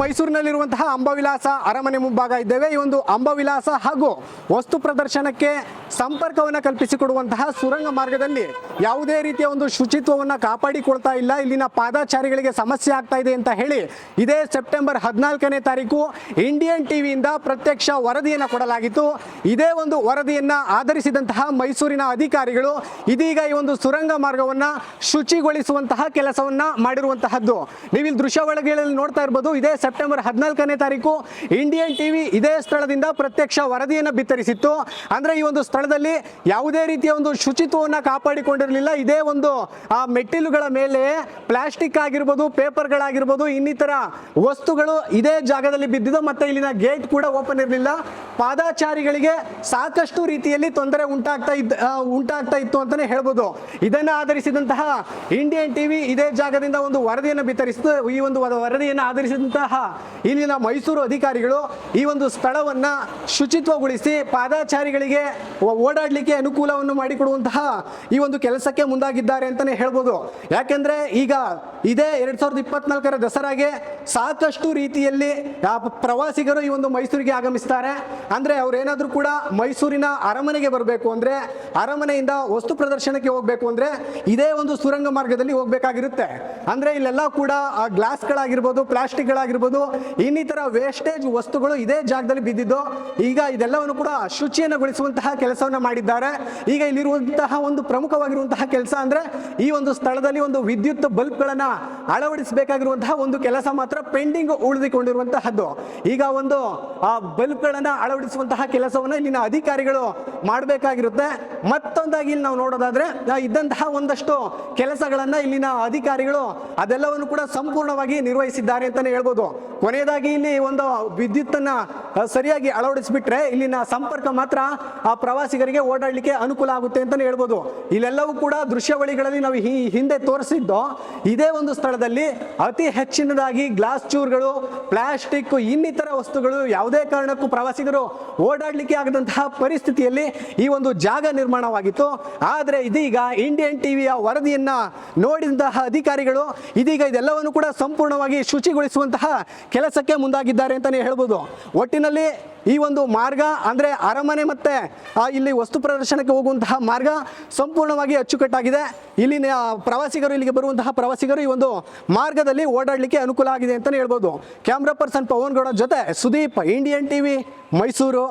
ಮೈಸೂರಿನಲ್ಲಿರುವಂತಹ ಅಂಬವಿಲಾಸ ಅರಮನೆ ಮುಂಭಾಗ ಇದ್ದೇವೆ. ಈ ಒಂದು ಅಂಬವಿಲಾಸ ಹಾಗೂ ವಸ್ತು ಪ್ರದರ್ಶನಕ್ಕೆ ಸಂಪರ್ಕವನ್ನು ಕಲ್ಪಿಸಿಕೊಡುವಂತಹ ಸುರಂಗ ಮಾರ್ಗದಲ್ಲಿ ಯಾವುದೇ ರೀತಿಯ ಒಂದು ಶುಚಿತ್ವವನ್ನು ಕಾಪಾಡಿಕೊಳ್ತಾ ಇಲ್ಲ. ಇಲ್ಲಿನ ಪಾದಾಚಾರಿಗಳಿಗೆ ಸಮಸ್ಯೆ ಆಗ್ತಾ ಇದೆ ಅಂತ ಹೇಳಿ ಇದೇ ಸೆಪ್ಟೆಂಬರ್ ಹದಿನಾಲ್ಕನೇ ತಾರೀಕು ಇಂಡಿಯನ್ ಟಿವಿಯಿಂದ ಪ್ರತ್ಯಕ್ಷ ವರದಿಯನ್ನು ಕೊಡಲಾಗಿತ್ತು. ಇದೇ ಒಂದು ವರದಿಯನ್ನು ಆಧರಿಸಿದಂತಹ ಮೈಸೂರಿನ ಅಧಿಕಾರಿಗಳು ಇದೀಗ ಈ ಒಂದು ಸುರಂಗ ಮಾರ್ಗವನ್ನು ಶುಚಿಗೊಳಿಸುವಂತಹ ಕೆಲಸವನ್ನು ಮಾಡಿರುವಂತಹದ್ದು. ನೀವು ಇಲ್ಲಿ ನೋಡ್ತಾ ಇರ್ಬೋದು, ಇದೇ ಸೆಪ್ಟೆಂಬರ್ ಹದಿನಾಲ್ಕನೇ ತಾರೀಕು ಇಂಡಿಯನ್ ಟಿವಿ ಇದೇ ಸ್ಥಳದಿಂದ ಪ್ರತ್ಯಕ್ಷ ವರದಿಯನ್ನು ಬಿತ್ತರಿಸಿತ್ತು. ಅಂದ್ರೆ ಈ ಒಂದು ಸ್ಥಳದಲ್ಲಿ ಯಾವುದೇ ರೀತಿಯ ಒಂದು ಶುಚಿತ್ವವನ್ನು ಕಾಪಾಡಿಕೊಂಡಿರಲಿಲ್ಲ. ಇದೇ ಒಂದು, ಆ, ಮೆಟ್ಟಿಲುಗಳ ಮೇಲೆ ಪ್ಲಾಸ್ಟಿಕ್ ಆಗಿರ್ಬೋದು, ಪೇಪರ್ಗಳಾಗಿರ್ಬೋದು, ಇನ್ನಿತರ ವಸ್ತುಗಳು ಇದೇ ಜಾಗದಲ್ಲಿ ಬಿದ್ದಿದ್ದು ಮತ್ತೆ ಇಲ್ಲಿನ ಗೇಟ್ ಕೂಡ ಓಪನ್ ಇರಲಿಲ್ಲ. ಪಾದಾಚಾರಿಗಳಿಗೆ ಸಾಕಷ್ಟು ರೀತಿಯಲ್ಲಿ ತೊಂದರೆ ಉಂಟಾಗ್ತಾ ಇದ್ದ ಉಂಟಾಗ್ತಾ ಇತ್ತು ಅಂತಾನೆ ಹೇಳ್ಬೋದು. ಇದನ್ನ ಆಧರಿಸಿದಂತಹ ಇಂಡಿಯನ್ ಟಿವಿ ಇದೇ ಜಾಗದಿಂದ ಒಂದು ವರದಿಯನ್ನು ಬಿತ್ತರಿಸಿತು ಈ ಒಂದು ವರದಿಯನ್ನು ಆಧರಿಸಿದಂತಹ ಇಲ್ಲಿನ ಮೈಸೂರು ಅಧಿಕಾರಿಗಳು ಈ ಒಂದು ಸ್ಥಳವನ್ನ ಶುಚಿತ್ವಗೊಳಿಸಿ ಪಾದಾಚಾರಿಗಳಿಗೆ ಓಡಾಡಲಿಕ್ಕೆ ಅನುಕೂಲವನ್ನು ಮಾಡಿಕೊಡುವಂತಹ ಈ ಒಂದು ಕೆಲಸಕ್ಕೆ ಮುಂದಾಗಿದ್ದಾರೆ ಅಂತಾನೆ ಹೇಳ್ಬೋದು. ಯಾಕೆಂದ್ರೆ ಈಗ ಇದೇ ಎರಡ್ ಸಾವಿರದ ಇಪ್ಪತ್ನಾಲ್ಕರ ದಸರಾಗೆ ಸಾಕಷ್ಟು ರೀತಿಯಲ್ಲಿ ಪ್ರವಾಸಿಗರು ಈ ಒಂದು ಮೈಸೂರಿಗೆ ಆಗಮಿಸ್ತಾರೆ. ಅಂದ್ರೆ ಅವ್ರೇನಾದ್ರೂ ಕೂಡ ಮೈಸೂರಿನ ಅರಮನೆಗೆ ಬರಬೇಕು ಅಂದ್ರೆ ಅರಮನೆಯಿಂದ ವಸ್ತು ಪ್ರದರ್ಶನಕ್ಕೆ ಹೋಗ್ಬೇಕು ಅಂದ್ರೆ ಇದೇ ಒಂದು ಸುರಂಗ ಮಾರ್ಗದಲ್ಲಿ ಹೋಗ್ಬೇಕಾಗಿರುತ್ತೆ. ಅಂದ್ರೆ ಇಲ್ಲೆಲ್ಲ ಕೂಡ ಗ್ಲಾಸ್ಗಳಾಗಿರ್ಬೋದು, ಪ್ಲಾಸ್ಟಿಕ್ಗಳಾಗಿರ್ಬೋದು ಇನ್ನಿತರ ವೇಸ್ಟೇಜ್ ವಸ್ತುಗಳು ಇದೇ ಜಾಗದಲ್ಲಿ ಬಿದ್ದಿದ್ದು, ಈಗ ಇದೆಲ್ಲವನ್ನು ಕೂಡ ಶುಚಿಯನ್ನುಗೊಳಿಸುವಂತಹ ಕೆಲಸವನ್ನ ಮಾಡಿದ್ದಾರೆ. ಈಗ ಇಲ್ಲಿರುವಂತಹ ಒಂದು ಪ್ರಮುಖವಾಗಿರುವಂತಹ ಕೆಲಸ ಅಂದ್ರೆ, ಈ ಒಂದು ಸ್ಥಳದಲ್ಲಿ ಒಂದು ವಿದ್ಯುತ್ ಬಲ್ಬ್ಗಳನ್ನ ಅಳವಡಿಸಬೇಕಾಗಿರುವಂತಹ ಒಂದು ಕೆಲಸ ಮಾತ್ರ ಪೆಂಡಿಂಗ್ ಉಳಿದುಕೊಂಡಿರುವಂತಹದ್ದು. ಈಗ ಒಂದು, ಆ ಬಲ್ಬ್ಗಳನ್ನ ಅಳವಡಿಸುವಂತಹ ಕೆಲಸವನ್ನು ಇಲ್ಲಿನ ಅಧಿಕಾರಿಗಳು ಮಾಡಬೇಕಾಗಿರುತ್ತೆ. ಮತ್ತೊಂದಾಗಿ ಇಲ್ಲಿ ನಾವು ನೋಡೋದಾದ್ರೆ ಇದ್ದಂತಹ ಒಂದಷ್ಟು ಕೆಲಸಗಳನ್ನ ಇಲ್ಲಿನ ಅಧಿಕಾರಿಗಳು ಅದೆಲ್ಲವನ್ನು ಕೂಡ ಸಂಪೂರ್ಣವಾಗಿ ನಿರ್ವಹಿಸಿದ್ದಾರೆ ಅಂತಾನೆ ಹೇಳ್ಬೋದು. ಕೊನೆಯದಾಗಿ ಇಲ್ಲಿ ಒಂದು ವಿದ್ಯುತ್ ಅನ್ನ ಆ, ಸರಿಯಾಗಿ ಅಳವಡಿಸಿಬಿಟ್ರೆ ಇಲ್ಲಿನ ಸಂಪರ್ಕ ಮಾತ್ರ ಆ ಪ್ರವಾಸಿಗರಿಗೆ ಓಡಾಡಲಿಕ್ಕೆ ಅನುಕೂಲ ಆಗುತ್ತೆ ಅಂತಲೇ ಹೇಳ್ಬೋದು. ಇಲ್ಲೆಲ್ಲವೂ ಕೂಡ ದೃಶ್ಯವಳಿಗಳಲ್ಲಿ ನಾವು ಈ ಹಿಂದೆ ತೋರಿಸಿದ್ದು, ಇದೇ ಒಂದು ಸ್ಥಳದಲ್ಲಿ ಅತಿ ಹೆಚ್ಚಿನದಾಗಿ ಗ್ಲಾಸ್ ಚೂರ್ಗಳು, ಪ್ಲಾಸ್ಟಿಕ್, ಇನ್ನಿತರ ವಸ್ತುಗಳು ಯಾವುದೇ ಕಾರಣಕ್ಕೂ ಪ್ರವಾಸಿಗರು ಓಡಾಡಲಿಕ್ಕೆ ಆಗದಂತಹ ಪರಿಸ್ಥಿತಿಯಲ್ಲಿ ಈ ಒಂದು ಜಾಗ ನಿರ್ಮಾಣವಾಗಿತ್ತು. ಆದರೆ ಇದೀಗ ಇಂಡಿಯನ್ ಟಿವಿಯ ವರದಿಯನ್ನ ನೋಡಿದಂತಹ ಅಧಿಕಾರಿಗಳು ಇದೀಗ ಇದೆಲ್ಲವನ್ನು ಕೂಡ ಸಂಪೂರ್ಣವಾಗಿ ಶುಚಿಗೊಳಿಸುವಂತಹ ಕೆಲಸಕ್ಕೆ ಮುಂದಾಗಿದ್ದಾರೆ ಅಂತಲೇ ಹೇಳ್ಬೋದು. ಒಟ್ಟಿನಲ್ಲಿ ಈ ಒಂದು ಮಾರ್ಗ, ಅಂದರೆ ಅರಮನೆ ಮತ್ತೆ ಇಲ್ಲಿ ವಸ್ತು ಪ್ರದರ್ಶನಕ್ಕೆ ಹೋಗುವಂತಹ ಮಾರ್ಗ ಸಂಪೂರ್ಣವಾಗಿ ಅಚ್ಚುಕಟ್ಟಾಗಿದೆ. ಇಲ್ಲಿನ ಪ್ರವಾಸಿಗರು ಇಲ್ಲಿಗೆ ಬರುವಂತಹ ಪ್ರವಾಸಿಗರು ಈ ಒಂದು ಮಾರ್ಗದಲ್ಲಿ ಓಡಾಡಲಿಕ್ಕೆ ಅನುಕೂಲ ಆಗಿದೆ ಅಂತಲೇ ಹೇಳ್ಬೋದು. ಕ್ಯಾಮ್ರಾ ಪರ್ಸನ್ ಪವನ್ಗೌಡ ಜೊತೆ ಸುದೀಪ್, ಇಂಡಿಯನ್ ಟಿವಿ, ಮೈಸೂರು.